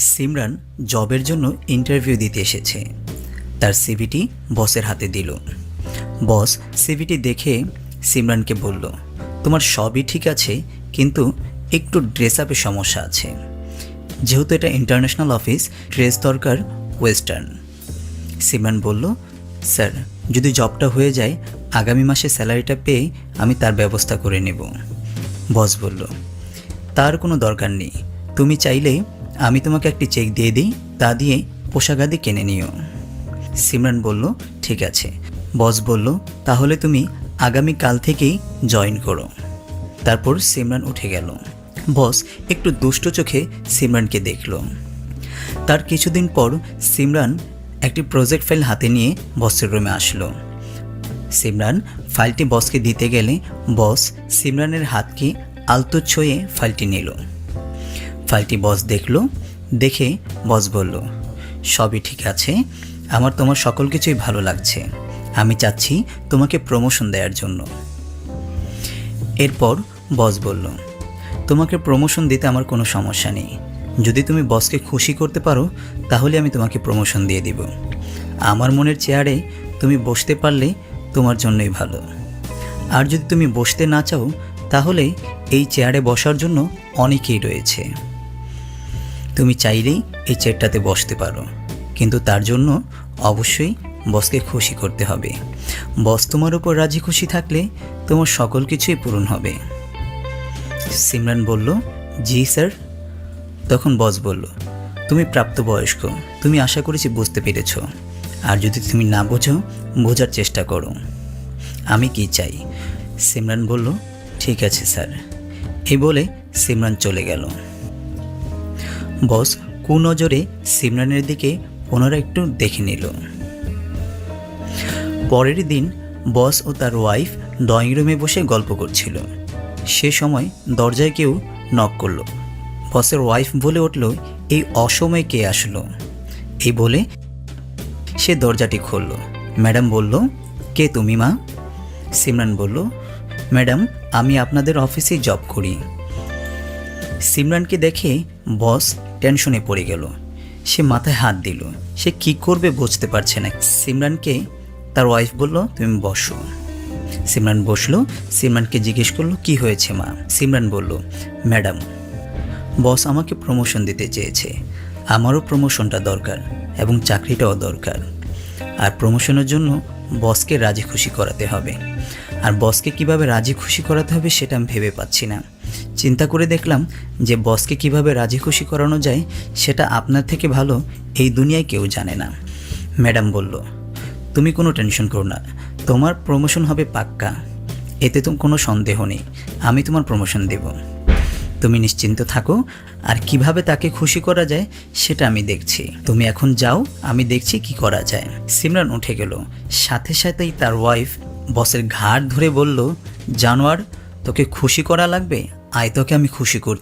সিমরান জবের জন্য ইন্টারভিউ দিতে এসেছে। তার সিভিটি বসের হাতে দিল। বস সিভিটি দেখে সিমরানকে বলল, তোমার সবই ঠিক আছে, কিন্তু একটু ড্রেস আপে সমস্যা আছে। যেহেতু এটা ইন্টারন্যাশনাল অফিস ড্রেস দরকার ওয়েস্টার্ন সিমরান বলল, স্যার, যদি জবটা হয়ে যায়, আগামী মাসে স্যালারিটা পেয়ে আমি তার ব্যবস্থা করে নেব। বস বলল, তার কোনো দরকার নেই। তুমি চাইলেই আমি তোমাকে একটি চেক দিয়ে দিই, তা দিয়ে পোশাক পোশাকাদি কিনে নিও। সিমরান বলল, ঠিক আছে। বস বলল, তাহলে তুমি আগামী কাল থেকেই জয়েন করো। তারপর সিমরান উঠে গেল। বস একটু দুষ্ট চোখে সিমরানকে দেখল। তার কিছুদিন পর সিমরান একটি প্রজেক্ট ফাইল হাতে নিয়ে বসের রুমে আসলো। সিমরান ফাইলটি বসকে দিতে গেলে বস সিমরানের হাতকে আলতো ছুঁয়ে ফাইলটি নিল। ফাইলটি বস দেখল, দেখে বস বলল, সবই ঠিক আছে, আমার তোমার সকল কিছুই ভালো লাগছে। আমি চাচ্ছি তোমাকে প্রমোশন দেওয়ার জন্য। এরপর বস বলল, তোমাকে প্রমোশন দিতে আমার কোনো সমস্যা নেই। যদি তুমি বসকে খুশি করতে পারো, তাহলে আমি তোমাকে প্রমোশন দিয়ে দিব। আমার মনের চেয়ারে তুমি বসতে পারলে তোমার জন্যই ভালো। আর যদি তুমি বসতে না চাও, তাহলে এই চেয়ারে বসার জন্য অনেকেই রয়েছে। তুমি চাইলেই এই চেয়ারটাতে বসতে পারো। কিন্তু তার জন্য অবশ্যই বসকে খুশি করতে হবে। বস তোমার উপর রাজি খুশি থাকলে তোমার সকল কিছুই পূরণ হবে। সিমরান বলল, জি, স্যার। তখন বস বলল, তুমি প্রাপ্তবয়স্ক, তুমি আশা করেছি বুঝতে পেরেছ। আর যদি তুমি না বোঝো, বোঝার চেষ্টা করো। আমি কি চাই? সিমরান বলল, ঠিক আছে, স্যার। এই বলে সিমরান চলে গেল। বস কুনজরে সিমরানের দিকে পুনরায় একটু দেখে নিল। পরের দিন বস ও তার ওয়াইফ ড্রয়িং রুমে বসে গল্প করছিল। সে সময় দরজায় কেউ নক করল। বসের ওয়াইফ বলে উঠল, এই অসময়ে কে আসলো? এই বলে সে দরজাটি খুলল। ম্যাডাম বলল, কে তুমি, মা? সিমরান বলল, ম্যাডাম, আমি আপনাদের অফিসে জব করি। সিমরানকে দেখে বস টেনশনে পড়ে গেল। সে মাথায় হাত দিল। সে কি করবে বুঝতে পারছে না। সিমরানকে তার ওয়াইফ বলল, তুমি বসো। সিমরান বসল। সিমরানকে জিজ্ঞেস করল, কি হয়েছে মা? সিমরান বলল, ম্যাডাম, বস আমাকে প্রমোশন দিতে চেয়েছে। আমারও প্রমোশনটা দরকার এবং চাকরিটাও দরকার। আর প্রমোশনের জন্য বসকে রাজি খুশি করাতে হবে। আর বসকে কীভাবে রাজি খুশি করাতে হবে সেটা আমি ভেবে পাচ্ছি না। চিন্তা করে দেখলাম যে বসকে কীভাবে রাজি খুশি করানো যায় সেটা আপনার থেকে ভালো এই দুনিয়ায় কেউ জানে না। ম্যাডাম বলল, তুমি কোনো টেনশন করো না, তোমার প্রমোশন হবে পাক্কা। এতে তো কোনো সন্দেহ নেই, আমি তোমার প্রমোশন দেব। তুমি নিশ্চিন্ত থাকো, আর কীভাবে তাকে খুশি করা যায় সেটা আমি দেখছি। তুমি এখন যাও, আমি দেখছি কি করা যায়। সিমরান উঠে গেল। সাথে সাথেই তার ওয়াইফ বসের ঘাড় ধরে বলল, জানোয়ার, তোকে খুশি করা লাগবে? আয় তোকে আমি খুশি করছি।